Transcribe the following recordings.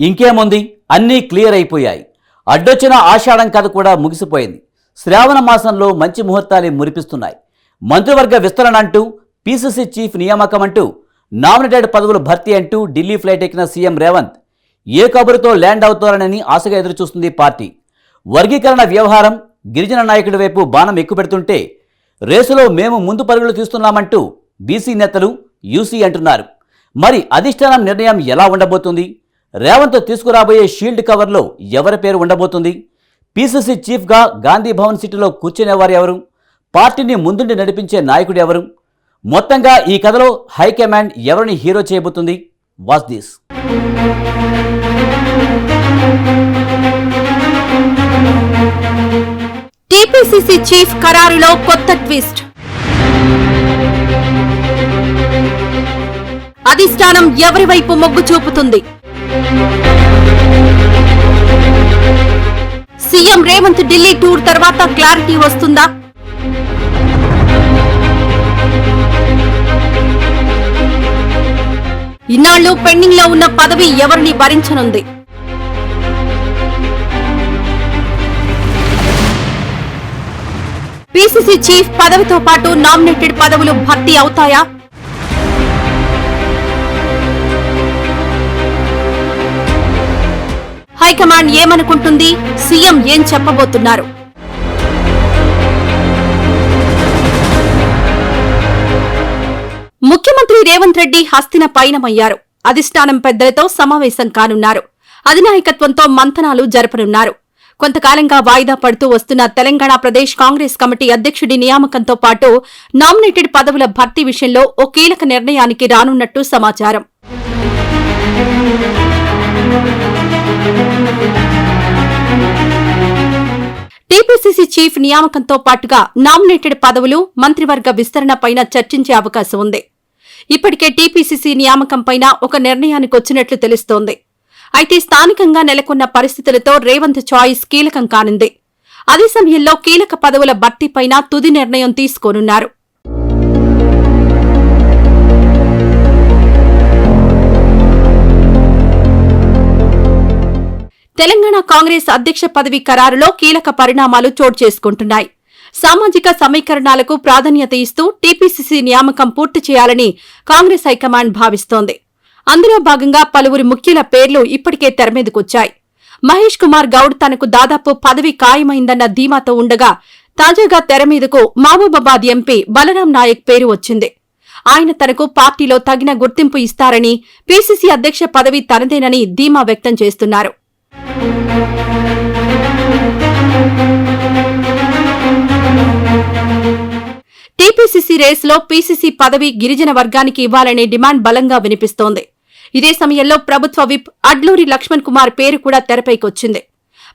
ఇంకేముంది? అన్నీ క్లియర్ అయిపోయాయి. అడ్డొచ్చిన ఆషాఢం కథ కూడా ముగిసిపోయింది. శ్రావణ మాసంలో మంచి ముహూర్తాలే మురిపిస్తున్నాయి. మంత్రివర్గ విస్తరణ అంటూ పీసీసీ చీఫ్ నియామకం అంటూ నామినేటెడ్ పదవులు భర్తీ అంటూ ఢిల్లీ ఫ్లైట్ ఎక్కిన సీఎం రేవంత్ ఏ కబురుతో ల్యాండ్ అవుతారనని ఆశగా ఎదురుచూస్తుంది పార్టీ. వర్గీకరణ వ్యవహారం గిరిజన నాయకుడి వైపు బాణం ఎక్కుపెడుతుంటే రేసులో మేము ముందు పరుగులు తీస్తున్నామంటూ బీసీ నేతలు యూసీ అంటున్నారు. మరి అధిష్టానం నిర్ణయం ఎలా ఉండబోతుంది? రేవంత్ తీసుకురాబోయే షీల్డ్ కవర్లో ఎవరి పేరు ఉండబోతుంది? పీసీసీ చీఫ్గా గాంధీ భవన్ సిటీలో కూర్చునేవారు ఎవరు? పార్టీని ముందుండి నడిపించే నాయకుడు ఎవరు? మొత్తంగా ఈ కథలో హైకమాండ్ ఎవరిని హీరో చేయబోతుంది? Was this. టీపీసీసీ చీఫ్ ఖరారులో కొత్త ట్విస్ట్. అధిష్టానం ఎవరి వైపు మొగ్గు చూపుతుంది? సీఎం రేవంత్ ఢిల్లీ టూర్ తర్వాత క్లారిటీ వస్తుందా? ఇన్నాళ్ళు పెండింగ్లో ఉన్న పదవి ఎవరిని భరించనుంది? పీసీసీ చీఫ్ పదవితో పాటు నామినేటెడ్ పదవులు భర్తీ అవుతాయా? హైకమాండ్ ఏమనుకుంటుంది? సీఎం ఏం చెప్పబోతున్నారు? ముఖ్యమంత్రి రేవంత్ రెడ్డి హస్తిన పయనమయ్యారు. అధిష్టానం పెద్దలతో సమావేశం కానున్నారు. అధినాయకత్వంతో మంతనాలు జరపనున్నారు. కొంతకాలంగా వాయిదా పడుతూ వస్తున్న తెలంగాణ ప్రదేశ్ కాంగ్రెస్ కమిటీ అధ్యక్షుడి నియామకంతో పాటు నామినేటెడ్ పదవుల భర్తీ విషయంలో ఓ కీలక నిర్ణయానికి రానున్నట్టు సమాచారం. టీపీసీసీ చీఫ్ నియామకంతో పాటుగా నామినేటెడ్ పదవులు మంత్రివర్గ విస్తరణ పైన చర్చించే అవకాశం ఉంది. ఇప్పటికే టీపీసీసీ నియామకంపైన ఒక నిర్ణయానికి వచ్చినట్లు తెలుస్తోంది. అయితే స్థానికంగా నెలకొన్న పరిస్థితులతో రేవంత్ చాయిస్ కీలకం కానుంది. అదే సమయంలో కీలక పదవుల భర్తీపైన తుది నిర్ణయం తీసుకోనున్నారు. తెలంగాణ కాంగ్రెస్ అధ్యక్ష పదవి ఖరారులో కీలక పరిణామాలు చోటు చేసుకుంటున్నాయి. సామాజిక సమీకరణాలకు ప్రాధాన్యత ఇస్తూ టీపీసీసీ నియామకం పూర్తి చేయాలని కాంగ్రెస్ హైకమాండ్ భావిస్తోంది. అందులో భాగంగా పలువురు ముఖ్యుల పేర్లు ఇప్పటికే తెరమీదకొచ్చాయి మహేష్ కుమార్ గౌడ్ తనకు దాదాపు పదవి ఖాయమైందన్న ధీమాతో ఉండగా తాజాగా తెరమీదకు మహబూబాబాద్ ఎంపీ బలరాం నాయక్ పేరు వచ్చింది. ఆయన తనకు పార్టీలో తగిన గుర్తింపు ఇస్తారని పీసీసీ అధ్యక్ష పదవి తనదేనని ధీమా వ్యక్తం చేస్తున్నారు. టీపీసీసీ రేసులో పీసీసీ పదవి గిరిజన వర్గానికి ఇవ్వాలనే డిమాండ్ బలంగా వినిపిస్తోంది. ఇదే సమయంలో ప్రభుత్వ విప్ అడ్లూరి లక్ష్మణ్ కుమార్ పేరు కూడా తెరపైకొచ్చింది.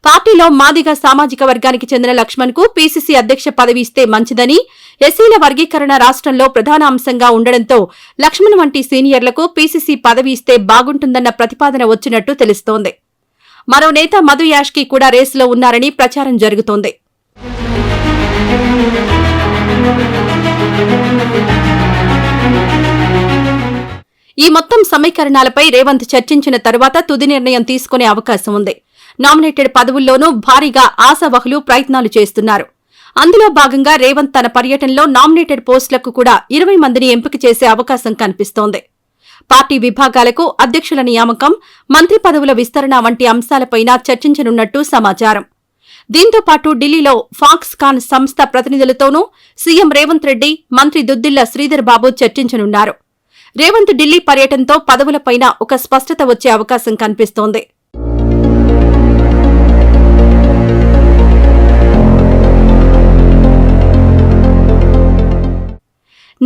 పార్టీలో మాదిగ సామాజిక వర్గానికి చెందిన లక్ష్మణ్కు పీసీసీ అధ్యక్ష పదవి ఇస్తే మంచిదని ఎస్సీల వర్గీకరణ రాష్ట్రంలో ప్రధాన అంశంగా ఉండడంతో లక్ష్మణ్ వంటి సీనియర్లకు పీసీసీ పదవి ఇస్తే బాగుంటుందన్న ప్రతిపాదన వచ్చినట్టు తెలుస్తోంది. మరో నేత మధు యాష్కి కూడా రేసులో ఉన్నారని ప్రచారం జరుగుతోంది. ఈ మొత్తం సమీకరణాలపై రేవంత్ చర్చించిన తర్వాత తుది నిర్ణయం తీసుకునే అవకాశం ఉంది. నామినేటెడ్ పదవుల్లోనూ భారీగా ఆశావహులు ప్రయత్నాలు చేస్తున్నారు. అందులో భాగంగా రేవంత్ తన పర్యటనలో నామినేటెడ్ పోస్టులకు కూడా ఇరవై మందిని ఎంపిక చేసే అవకాశం కనిపిస్తోంది. పార్టీ విభాగాలకు అధ్యక్షుల నియామకం మంత్రి పదవుల విస్తరణ వంటి అంశాలపైన చర్చించనున్నట్టు సమాచారం. దీంతో పాటు ఢిల్లీలో ఫాక్స్కాన్ సంస్థ ప్రతినిధులతోనూ సీఎం రేవంత్ రెడ్డి మంత్రి దుద్దిల్ల శ్రీధర్ బాబు చర్చించనున్నారు. రేవంత్ ఢిల్లీ పర్యటనతో పదవులపైన ఒక స్పష్టత వచ్చే అవకాశం కనిపిస్తోంది.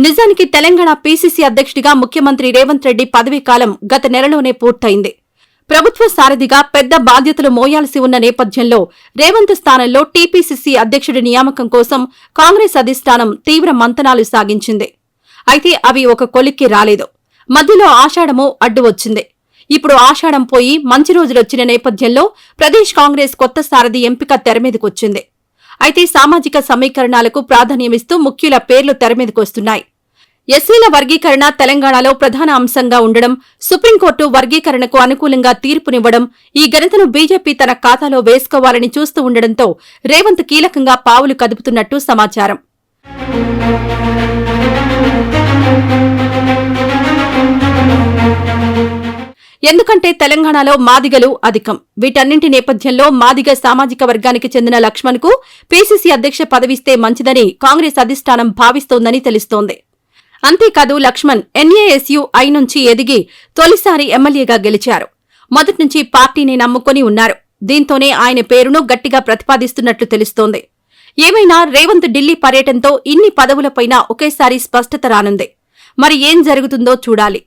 నిజానికి తెలంగాణ పీసీసీ అధ్యక్షుడిగా ముఖ్యమంత్రి రేవంత్ రెడ్డి పదవీకాలం గత నెలలోనే పూర్తయింది. ప్రభుత్వ సారథిగా పెద్ద బాధ్యతలు మోయాల్సి ఉన్న నేపథ్యంలో రేవంత్ స్థానంలో టీపీసీసీ అధ్యక్షుడి నియామకం కోసం కాంగ్రెస్ అధిష్టానం తీవ్ర మంతనాలు సాగించింది. అయితే అవి ఒక కొలిక్కి రాలేదు. మధ్యలో ఆషాఢము అడ్డు వచ్చింది. ఇప్పుడు ఆషాఢం పోయి మంచి రోజులొచ్చిన నేపథ్యంలో ప్రదేశ్ కాంగ్రెస్ కొత్త సారథి ఎంపిక తెరమీదకొచ్చింది అయితే సామాజిక సమీకరణాలకు ప్రాధాన్యమిస్తూ ముఖ్యుల పేర్లు తెరమీదకొస్తున్నాయి ఎస్సీల వర్గీకరణ తెలంగాణలో ప్రధాన అంశంగా ఉండడం సుప్రీంకోర్టు వర్గీకరణకు అనుకూలంగా తీర్పునివ్వడం ఈ ఘనతను బీజేపీ తన ఖాతాలో వేసుకోవాలని చూస్తూ ఉండడంతో రేవంత్ కీలకంగా పావులు కదుపుతున్నట్టు సమాచారం. ఎందుకంటే తెలంగాణలో మాదిగలు అధికం. వీటన్నింటి నేపథ్యంలో మాదిగ సామాజిక వర్గానికి చెందిన లక్ష్మణ్కు పీసీసీ అధ్యక్ష పదవిస్తే మంచిదని కాంగ్రెస్ అధిష్టానం భావిస్తోందని తెలుస్తోంది. అంతేకాదు లక్ష్మణ్ ఎన్ఏఎస్యు ఐ నుంచి ఎదిగి తొలిసారి ఎమ్మెల్యేగా గెలిచారు. మొదట్నుంచి పార్టీని నమ్ముకొని ఉన్నారు. దీంతోనే ఆయన పేరును గట్టిగా ప్రతిపాదిస్తున్నట్లు తెలుస్తోంది. ఏమైనా రేవంత్ ఢిల్లీ పర్యటనతో ఇన్ని పదవులపైన ఒకేసారి స్పష్టత రానుంది. మరి ఏం జరుగుతుందో చూడాలి.